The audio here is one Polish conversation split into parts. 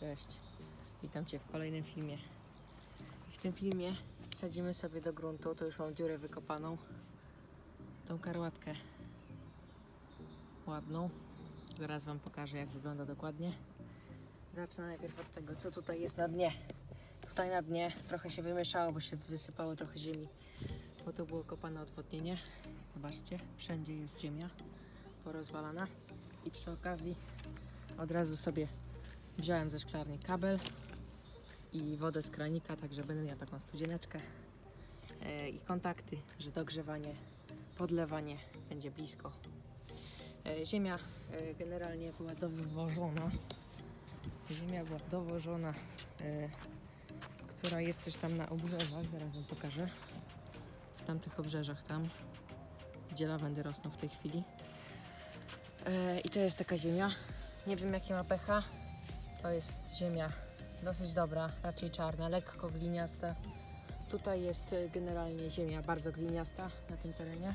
Cześć, witam Cię w kolejnym filmie. W tym filmie wsadzimy sobie do gruntu, to już mam dziurę wykopaną, tą karłatkę ładną. Zaraz Wam pokażę jak wygląda dokładnie. Zacznę najpierw od tego, co tutaj jest na dnie. Tutaj na dnie trochę się wymieszało, bo się wysypało trochę ziemi, bo to było kopane odwodnienie. Zobaczcie, wszędzie jest ziemia porozwalana. I przy okazji od razu sobie wziąłem ze szklarni kabel i wodę z kranika, także będę miała taką studzieneczkę e, i kontakty, że dogrzewanie, podlewanie będzie blisko. E, ziemia e, generalnie była dowożona. Ziemia była dowożona, która jest też tam na obrzeżach, zaraz Wam pokażę. W tamtych obrzeżach tam, gdzie lawendy rosną w tej chwili. I to jest taka ziemia. Nie wiem jakie ma pH. To jest ziemia dosyć dobra, raczej czarna, lekko gliniasta. Tutaj jest e, generalnie ziemia bardzo gliniasta na tym terenie.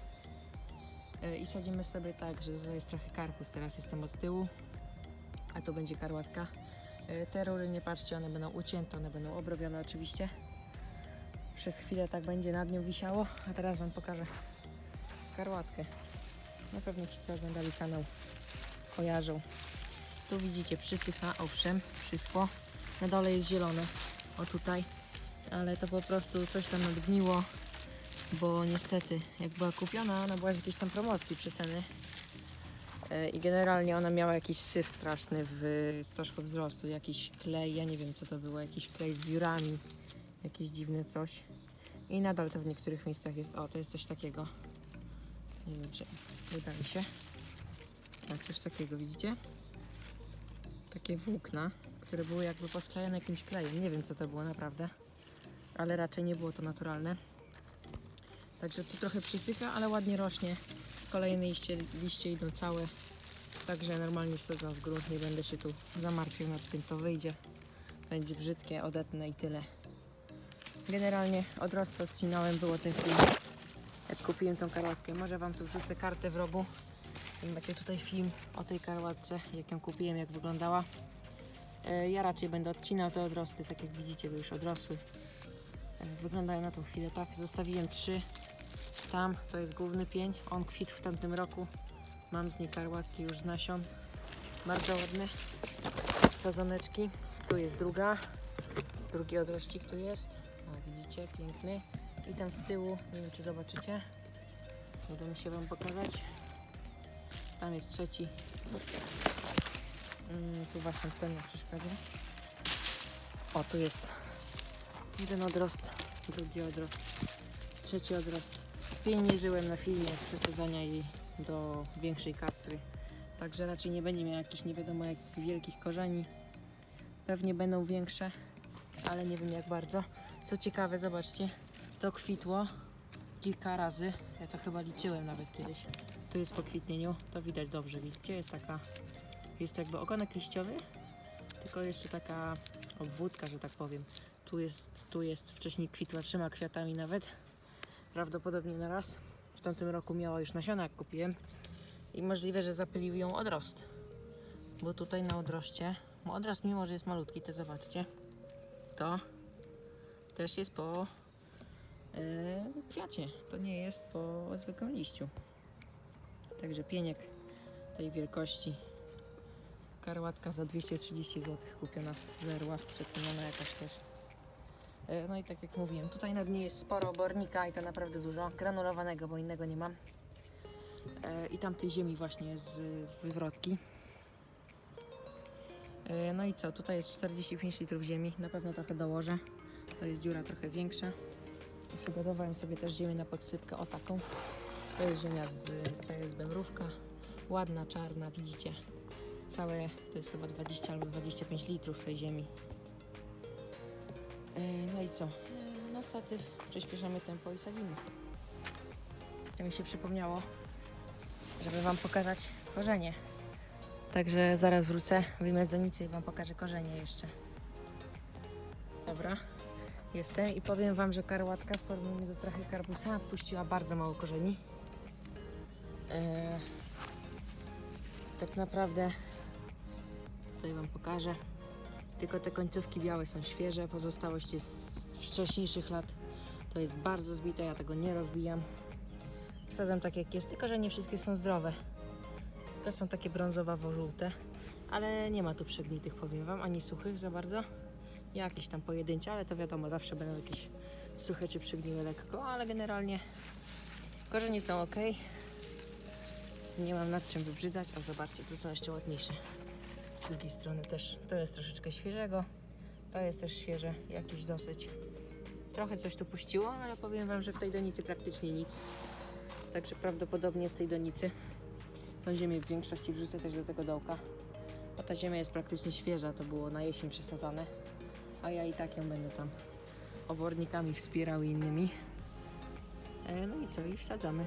E, I sadzimy sobie tak, że tutaj jest trochę karpus. Teraz jestem od tyłu, a tu będzie karłatka. E, Te rury, nie patrzcie, one będą ucięte, one będą obrobione oczywiście. Przez chwilę tak będzie nad nią wisiało, a teraz Wam pokażę karłatkę. Na pewno ci, co oglądali kanał, kojarzą. Tu widzicie, przysycha, owszem, wszystko. Na dole jest zielone, o tutaj. Ale to po prostu coś tam nadgniło, bo niestety, jak była kupiona, ona była z jakiejś tam promocji przeceny. E, I generalnie ona miała jakiś syf straszny w stożku wzrostu, jakiś klej, ja nie wiem co to było, jakiś klej z wiórami, jakieś dziwne coś. I nadal to w niektórych miejscach jest, o to jest coś takiego. Nie wiem czy uda mi się. Tak, coś takiego, widzicie? Takie włókna, które były jakby posklejone jakimś klejem. Nie wiem co to było naprawdę, ale raczej nie było to naturalne. Także tu trochę przysycha, ale ładnie rośnie. Kolejne liście, liście idą całe. Także normalnie wsadzam w grunt, nie będę się tu zamartwiał nad tym, to wyjdzie. Będzie brzydkie, odetnę i tyle. Generalnie odrosty odcinałem, było ten film, jak kupiłem tą karłatkę. Może Wam tu wrzucę kartę w rogu. Macie tutaj film o tej karłatce, jak ją kupiłem, jak wyglądała. E, Ja raczej będę odcinał te odrosty, tak jak widzicie, bo już odrosły. E, Wyglądają na tą chwilę tak. Zostawiłem trzy. Tam to jest główny pień. On kwitł w tamtym roku. Mam z niej karłatki już z nasion. Bardzo ładne. Sadzoneczki. Tu jest druga. Drugi odrościk tu jest. O, widzicie, piękny. I tam z tyłu, nie wiem czy zobaczycie. Uda mi się Wam pokazać. Tam jest trzeci. Mm, tu właśnie ten nie przeszkadza. O, tu jest jeden odrost, drugi odrost, trzeci odrost. Pień nie żyłem na filmie przesadzania jej do większej kastry. Także raczej nie będzie miał jakichś nie wiadomo jak wielkich korzeni. Pewnie będą większe, ale nie wiem jak bardzo. Co ciekawe, zobaczcie, to kwitło kilka razy. Ja to chyba liczyłem nawet kiedyś. Tu jest po kwitnieniu, to widać dobrze, widzicie? Jest taka, jest jakby ogonek liściowy, tylko jeszcze taka obwódka, że tak powiem. Tu jest, tu jest, wcześniej kwitła trzema kwiatami nawet, prawdopodobnie na raz. W tamtym roku miała już nasiona, jak kupiłem. I możliwe, że zapylił ją odrost. Bo tutaj na odroście, bo odrost mimo, że jest malutki, to zobaczcie, to też jest po yy, kwiacie. To nie jest po zwykłym liściu. Także pieniek tej wielkości. Karłatka za 230 zł kupiona zerła, przeceniona jakaś też. E, No i tak jak mówiłem, tutaj na dnie jest sporo obornika i to naprawdę dużo. Granulowanego, bo innego nie mam. E, I tam tej ziemi właśnie z wywrotki. E, No i co, tutaj jest 45 litrów ziemi, na pewno trochę dołożę. To jest dziura trochę większa. Przygotowałem sobie też ziemię na podsypkę, o taką. To jest ziemia z, jest bębrówka, ładna, czarna, widzicie. Całe, to jest chyba 20 albo 25 litrów tej ziemi. E, No i co? E, Na statyw przyspieszamy tempo i sadzimy. To mi się przypomniało, żeby Wam pokazać korzenie. Także zaraz wrócę, wyjmę z donicy i Wam pokażę korzenie jeszcze. Dobra, jestem i powiem Wam, że karłatka w porównaniu do trochę karbusa puściła bardzo mało korzeni. E, tak naprawdę tutaj Wam pokażę. Tylko te końcówki białe są świeże, pozostałość jest z wcześniejszych lat. To jest bardzo zbite, ja tego nie rozbijam. Wsadzam tak jak jest, tylko że nie wszystkie są zdrowe. Te są takie brązowawo-żółte, ale nie ma tu przegnitych, powiem Wam, ani suchych za bardzo. Jakieś tam pojedyncze, ale to wiadomo, zawsze będą jakieś suche czy przygniłe lekko, ale generalnie korzenie są ok. Nie mam nad czym wybrzydzać. O, zobaczcie, tu są jeszcze ładniejsze. Z drugiej strony też to jest troszeczkę świeżego. To jest też świeże, jakieś dosyć. Trochę coś tu puściło, ale powiem Wam, że w tej donicy praktycznie nic. Także prawdopodobnie z tej donicy tą ziemię w większości wrzucę też do tego dołka. Bo ta ziemia jest praktycznie świeża, to było na jesień przesadzane. A ja i tak ją będę tam obornikami wspierał i innymi. E, no i co? I wsadzamy.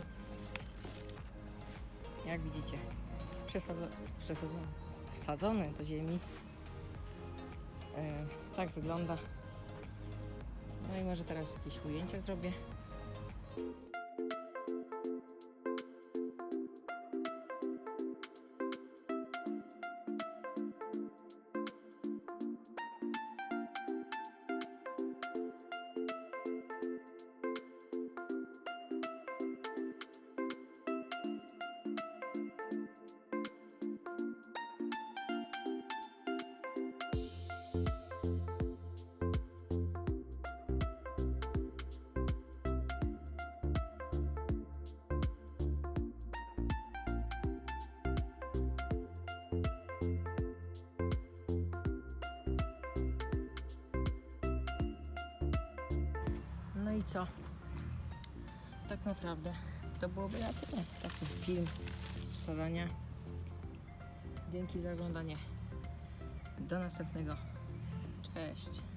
Jak widzicie, przesadzone, wsadzone do ziemi. E, tak wygląda. No i może teraz jakieś ujęcia zrobię. Co? Tak naprawdę to byłoby na tyle. Taki film z zadania. Dzięki za oglądanie. Do następnego. Cześć.